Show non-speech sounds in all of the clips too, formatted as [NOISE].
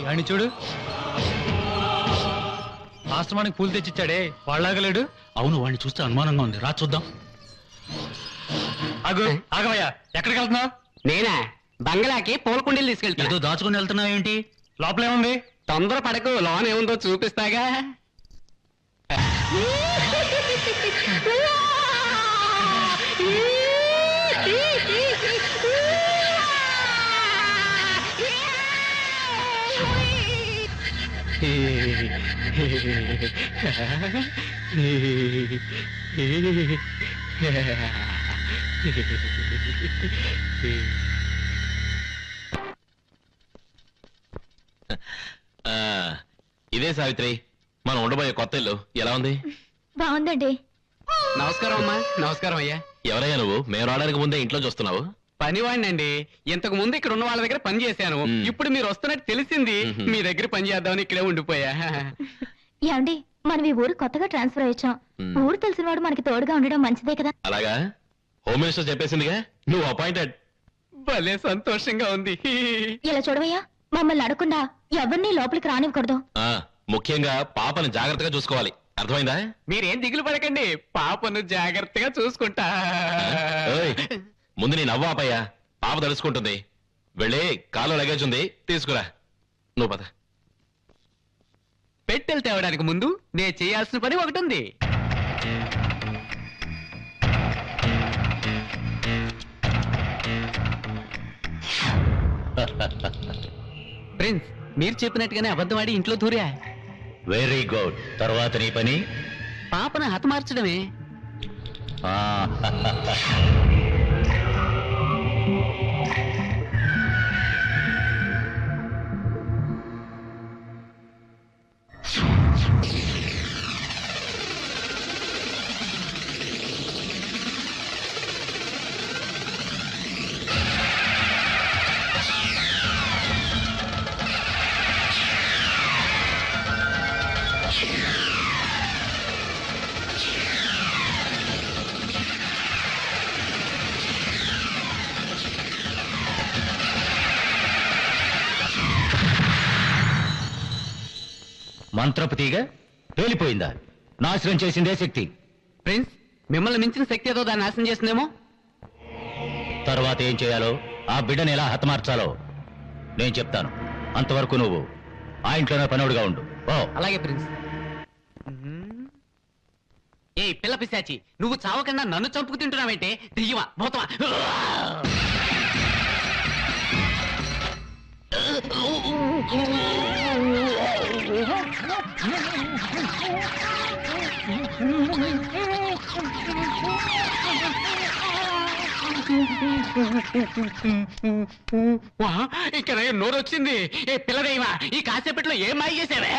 అని చూడు. ఆశ్రమానికి పూలు తెచ్చిచ్చాడే వాళ్ళాగలేడు అవును వాడిని చూస్తే అనుమానంగా ఉంది. రా చూద్దాం. ఆగు ఆగవయ్యా. ఎక్కడికి వెళ్తున్నావు? నేనా? బంగ్లాకి పూలకుండీలు ఏదో తీసుకెళ్తున్నా. దాచుకుని వెళ్తున్నావు ఏంటి? లోపల ఏముంది? తొందర పడకు లోన్ ఏముందో చూపిస్తాగా. [LAUGHS] ఆ, ఇదే సావిత్రి మనం ఉండబోయే కొత్త ఇల్లు ఎలా ఉంది? బాగుందండి. నమస్కారం అమ్మా నమస్కారం అయ్యా. ఎవరయ్యా నువ్వు? మేము రావడానికి ముందే ఇంట్లో చూస్తున్నావు. పనివాడినండి. ఇంతకు ముందు ఇక్కడ ఉన్న వాళ్ళ దగ్గర పని చేశాను. ఇప్పుడు మీరు వస్తున్నట్టు తెలిసింది. మీ దగ్గర పని చేద్దామని ఇక్కడే ఉండిపోయా. [LAUGHS] ఏమండి మనం ఈ ఊరు కొత్తగా ట్రాన్స్ఫర్ అయ్యాం. ఊరు తెలిసిన వాడు మనకి తోడుగా ఉండడం మంచిదే కదా. అలాగా? హోమ్ మినిస్టర్ చెప్పేసిందిగా? నువ్వు అపాయింటెడ్. భలే సంతోషంగా ఉంది. [LAUGHS] ఇలా చూడవయ్యా మమ్మల్ని అడగకుండా ఎవరిని లోపలికి రానివ్వకూడదు. ఆ, ముఖ్యంగా పాపని జాగ్రత్తగా చూసుకోవాలి. అర్థమైందా? మీరేం దిగులు పడకండి. పాపను జాగ్రత్తగా చూసుకుంటా. ఓయ్, ముందు నీ నవ్వు ఆపయ్యా. పాప తడుచుకుంటుంది వెళ్ళి కాలు లగేజ్ ఉంది. తీసుకురా. నువ్వు పద. పెట్టెలు తేవడానికి ముందు నేను చేయాల్సిన పని ఒకటి ఉంది ప్రిన్స్ మీరు చెప్పినట్టుగానే అబద్ధమాడి ఇంట్లో దూరా. వెరీ గుడ్ తర్వాత నీ పని? పాపను హతమార్చడమే. మంత్రపు తీగ పేలిపోయిందా? నాశనం చేసిందే శక్తి. ప్రిన్స్ మిమ్మల్ని మించిన శక్తి ఏదో దాన్ని నాశనం చేసిందేమో? తర్వాత ఏం చేయాలో ఆ బిడ్డని ఎలా హతమార్చాలో నేను చెప్తాను. అంతవరకు నువ్వు ఆ ఇంట్లోనే పనవుడుగా ఉండు. ఓ అలాగే ప్రిన్స్. ఏ పిల్ల పిశాచి నువ్వు చావకుండా నన్ను చంపుకు తింటున్నావేంటే? దెయ్యమా? భూతమా? వా, ఇక్కడ నోరు వచ్చింది ఏ పిల్లదేవా ఈ కాసేపట్లో ఏం మాయ చేసావే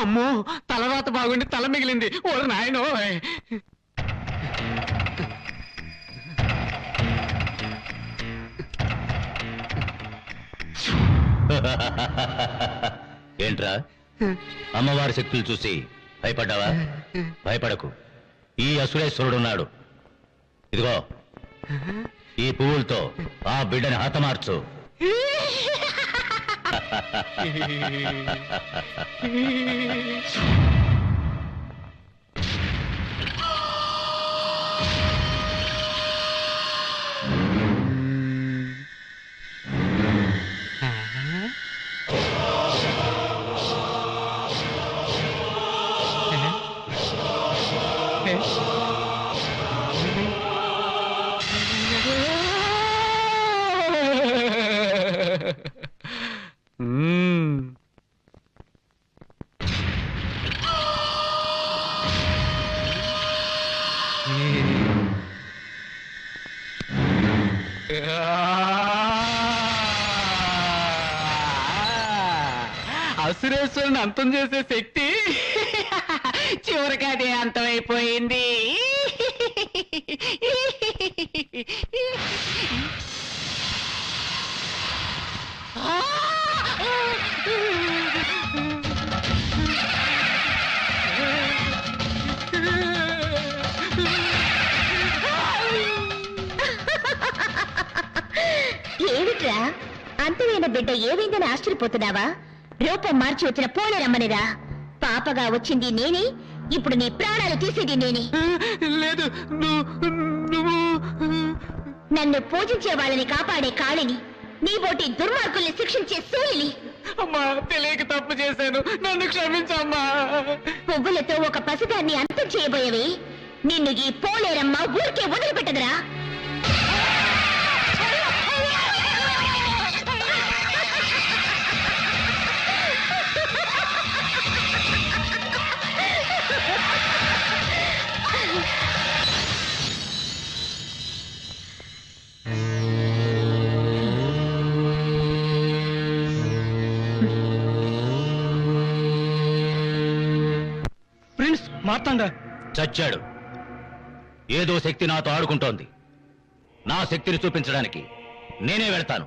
అమ్మో తలరాత బాగుండి తల మిగిలింది. ఓ నాయనో. ఏంట్రా? అమ్మవారి శక్తులు చూసి భయపడ్డావా? భయపడకు. ఈ అసురేశ్వరుడున్నాడు ఇదిగో ఈ పువ్వులతో ఆ బిడ్డని హతమార్చు. మ్మ్. [LAUGHS] నన్ను అంతం చేసే శక్తి చివరికి అదే అంతమైపోయింది. ఏమిట్రా? అంతమైన బిడ్డ ఏమైందని ఆశ్చర్యపోతున్నావా? రూపం మార్చి వచ్చిన పోలేరమ్మనిరా పాపగా వచ్చింది నేనే ఇప్పుడు నీ ప్రాణాలు తీసేది నేనే. లేదు నువ్వు నన్ను పూజించే వాళ్ళని కాపాడే కాళిని నీ బోటి దుర్మార్గుల్ని శిక్షించే సూలిని అమ్మా తెలియక తప్పు చేశాను. నన్ను క్షమించమ్మా పువ్వులతో ఒక పసిదాన్ని అంతం చేయబోయేవి. నిన్ను ఈ పోలేరమ్మ ఊరికే వదిలిపెట్టదురా. మార్తాండ చచ్చాడు. ఏదో శక్తి నాతో ఆడుకుంటోంది. నా శక్తిని చూపించడానికి నేనే వెళ్తాను.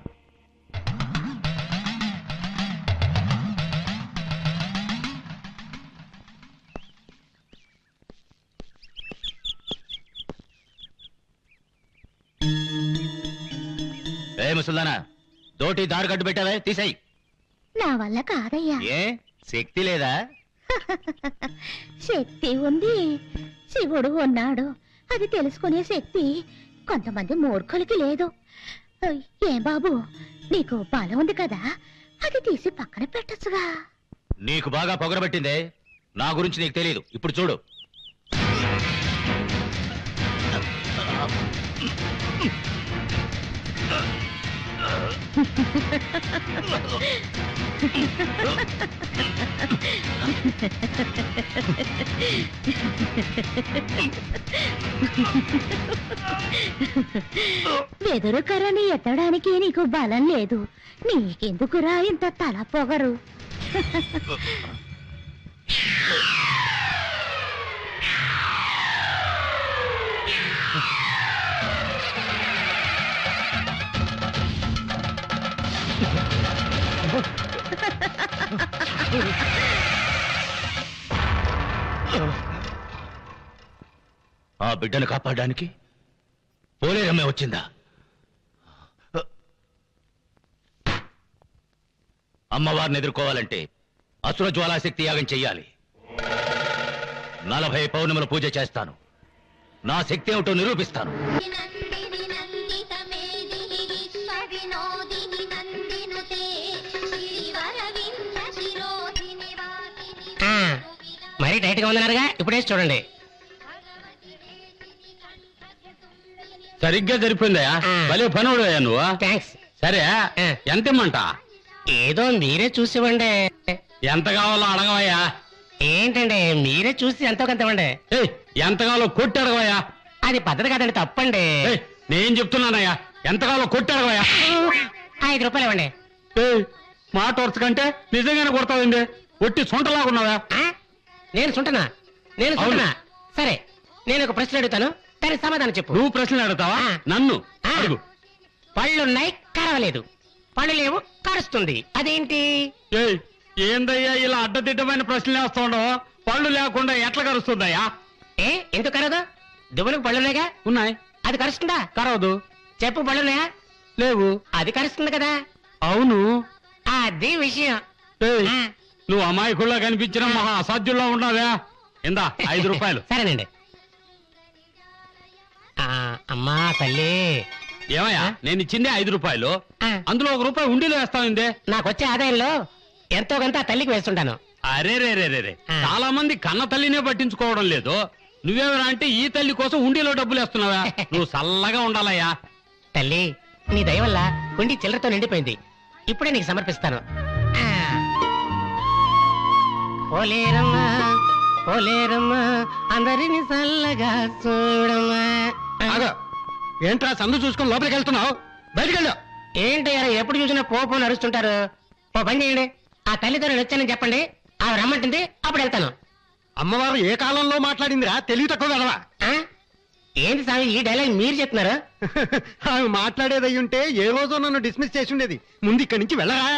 ఏ ముసల్దానా దోటి దారి కట్టు పెట్టావే? తీసేయి. నా వల్ల కాదయ్యా. ఏ? శక్తి లేదా? [LAUGHS] శక్తి ఉంది. శివుడు ఉన్నాడు. అది తెలుసుకునే శక్తి కొంతమంది మూర్ఖులకి లేదు. ఏం బాబు? నీకు బలం ఉంది కదా? అది తీసి పక్కన పెట్టచ్చుగా. నీకు బాగా పొగరబట్టిందే. నా గురించి నీకు తెలియదు ఇప్పుడు చూడు. [LAUGHS] వెదురు కర్రని ఎత్తడానికి నీకు బలం లేదు. నీకెందుకురా ఇంత తల పొగరు? [LAUGHS] ఆ బిడ్డను కాపాడడానికి పోలేరమ్మే వచ్చిందా? అమ్మవారిని ఎదుర్కోవాలంటే అసుర జ్వాలాశక్తి యాగం చెయ్యాలి. నలభై పౌర్ణముల పూజ చేస్తాను. నా శక్తి ఏమిటో నిరూపిస్తాను. మరీ టైట్గా ఉందన్నారుగా? ఇప్పుడే చూడండి. సరిగ్గా సరిపోయిందయ్యా ఆ. భలే పనుడు నువ్వు. థ్యాంక్స్ సరే ఎంత ఇమ్మంట? ఏదో మీరే చూసివ్వండి ఎంత కావాలో అడగవయ్యా. ఏంటండి మీరే చూసి ఎంతో కొంత ఇవ్వండి. ఎంత కావాలో కొట్టి అడగవయ్యా. అది పద్ధతి కాదండి తప్పండి. నేను చెప్తున్నానయ్యా. ఎంత కావాలో కొట్టి అడగవయ్యా. ఐదు రూపాయలు ఇవ్వండి. మాట వరుస కంటే నిజంగానే కొడతావండి ఒట్టి సొంటలాగున్నావా? ఆ? నేను సుంటనా? నేను సుంటనా? సరే నేను ఒక ప్రశ్న అడుగుతాను. దానికి సమాధానం చెప్పు. నువ్వు ప్రశ్నలు అడుగుతావా? ఆ. నన్ను ఆ. అడుగు. పళ్ళున్నాయి కరవలేదు. పళ్ళు లేవు కరుస్తుంది. అదేంటి? ఏయ్ ఏందయ్యా ఇలా అడ్డదిడ్డమైన ప్రశ్నలు వేస్తా ఉండవు? పళ్ళు లేకుండా ఎట్లా కరుస్తుందయ్యా? ఏ ఎందుకు కరదు దువ్వలకు పళ్ళున్నాయిగా? ఉన్నాయి. అది కరుస్తుందా? కరవదు. చెప్పు పళ్ళున్నాయా? లేవు. అది కరుస్తుంది కదా. అవును. అది విషయం. ఏయ్, ఆ, నువ్వు అమాయకుల్లా కనిపించిన మహా అసాధ్యుల్లో ఉన్నావా. ఇందా ఐదు రూపాయలు. సరేనండి. ఆ, అమ్మా తల్లి. ఏమయ్యా నేను ఇచ్చిందే ఐదు రూపాయలు. ఆ, అందులో ఒక రూపాయి ఉండిలో వేస్తావిందే? నాకు వచ్చే ఆదాయంలో ఎంతో కొంత ఆ తల్లికి వేస్తుంటాను. అరే రే రే రే రే. ఆ. చాలా మంది కన్న తల్లినే పట్టించుకోవడం లేదు. నువ్వేమరా అంటే ఈ తల్లి కోసం ఉండిలో డబ్బులు వేస్తున్నావా? [LAUGHS] నువ్వు చల్లగా ఉండాలయ్యా. తల్లి నీ దయ వల్ల కుండి చిల్లరతో నిండిపోయింది. ఇప్పుడే నీకు సమర్పిస్తాను. పోలేరమ్మా పోలేరమ్మా అందరిని చల్లగా చూడమ్మా. ఆగు. ఏంట్రా సందు చూసుకొని లోపలికి వెళ్తున్నావు? బయటికి వెళ్ళు. ఏంటయ్యారా ఎప్పుడు చూసినా పోపు నడుస్తుంటారు ఓ పని చేయండి. ఆ నేను వచ్చానని చెప్పండి. ఆవిడ రమ్మంటుంది అప్పుడు వెళ్తాను. అమ్మవారు ఏ కాలంలో మాట్లాడిందిరా? తెలివి తక్కువ కదవా? ఆ? ఏంటి స్వామి ఈ డైలాగ్ మీరు చెప్తున్నారు? [LAUGHS] ఆమె మాట్లాడేది ఉంటే ఏ రోజు నన్ను డిస్మిస్ చేసి ఉండేది? ముందు ఇక్కడి నుంచి వెళ్ళరా?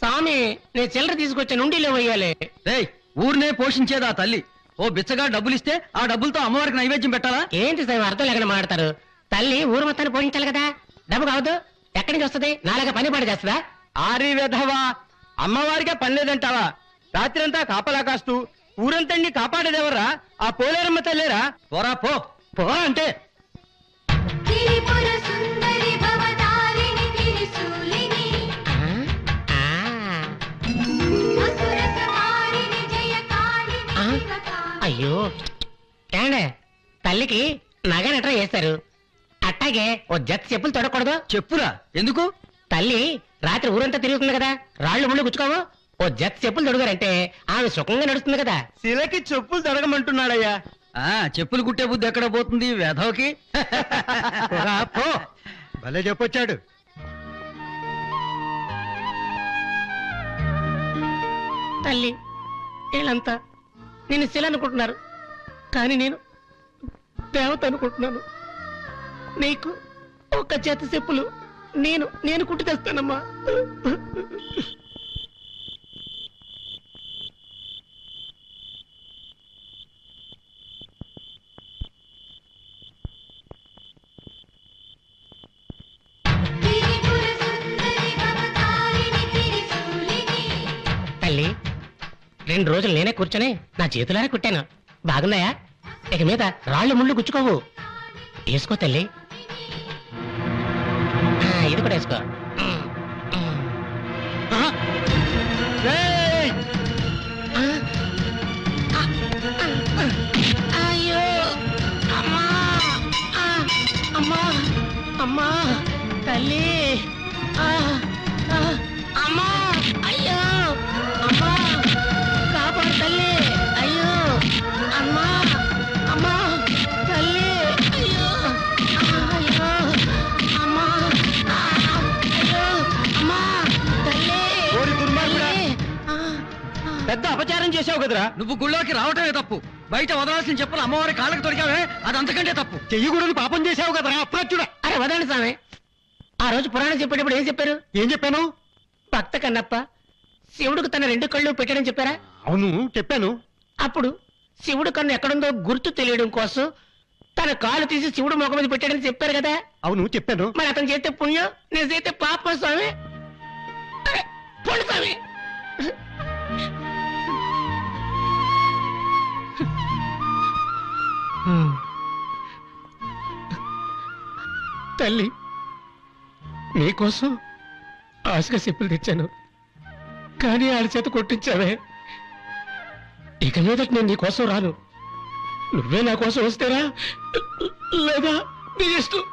స్వామి నేను చిల్లర తీసుకొచ్చా నుండిలో వేయాలి రేయ్ ఊరినే పోషించేది ఆ తల్లి. ఓ బిచ్చగా డబ్బులు ఇస్తే ఆ డబ్బులతో అమ్మవారికి నైవేద్యం పెట్టాలా? ఏంటి స్వామి అర్థం లేకుండా మాడతారు తల్లి ఊరు మొత్తాన్ని పోషించాలి కదా? డబ్బు కావద్దు. ఎక్కడి నుంచి వస్తుంది? నాలుగా పని పాటు చేస్తుందా? ఆరి వెధవా అమ్మవారికే పని లేదంటావా? రాత్రంతా కాపలా కాస్తూ ఊరంతా నీ కాపాడేదెవర్రా? ఆ పోలేరమ్మ తల్లేరా? పోరా పో. పోరా అంటే. అయ్యో. ఏండే తల్లికి నగ నట్ర చేస్తారు అట్టాగే ఓ జత చెప్పులు తొడకూడదు. చెప్పురా ఎందుకు? తల్లి రాత్రి ఊరంతా తిరుగుతుంది కదా? రాళ్ళు ముళ్ళు గుచ్చుకోవు. ఓ జత చెప్పులు తొడుగారంటే ఆమె సుఖంగా నడుస్తుంది కదా? శిలకి చెప్పులు తడగమంటున్నాడయ్యా. ఆ చెప్పులు కుట్టే బుద్ధి ఎక్కడ పోతుంది వెధవకి? పో. భలే చెప్పొచ్చాడు. తల్లి వీళ్ళంతా నేను శిల అనుకుంటున్నారు. కానీ నేను దేవత అనుకుంటున్నాను. నీకు ఒక చేత చెప్పులు నేను నేను కుట్టి తెస్తానమ్మా. రెండు రోజులు నేనే కూర్చొని నా చేతులారా కుట్టాను. బాగున్నాయా? ఇక మీద రాళ్ళు ముళ్ళు గుచ్చుకోవు. వేసుకో తల్లి. ఇది కూడా వేసుకో. అయ్యో! అమ్మా! అమ్మా! అమ్మా! తల్లి! అమ్మా! కదరా. నువ్వు గుళ్ళోకి రావటమే తప్పు. బయట వదలాల్సిన చెప్పులు అమ్మవారి కాళ్ళకి దొరికావే అది అంతకంటే తప్పు. చెయ్యకూడని పాపం చేసావు కదరా అప్రాచుడా అరే వదండి స్వామి. ఆ రోజు పురాణం చెప్పేటప్పుడు ఏం చెప్పారు? ఏం చెప్పాను? భక్త కన్నప్ప శివుడికి తన రెండు కళ్ళు పెట్టడం చెప్పారా? అవును చెప్పాను. అప్పుడు శివుడు కన్ను ఎక్కడుందో గుర్తు తెలియడం కోసం తన కాలు తీసి శివుడు ముఖం మీద పెట్టాడని చెప్పారు కదా? అవును చెప్పాను. మరి అతను చేస్తే పుణ్యం నేను చేస్తే పాప స్వామి. అరే, పోండి స్వామి. తల్లి నీకోసం ఆశగా చెప్పులు తెచ్చాను. కానీ ఆడి చేత కొట్టించావే. ఇక మీదట నేను నీకోసం రాను. నువ్వే నా కోసం వస్తేరా లేదా నీ ఇష్టం.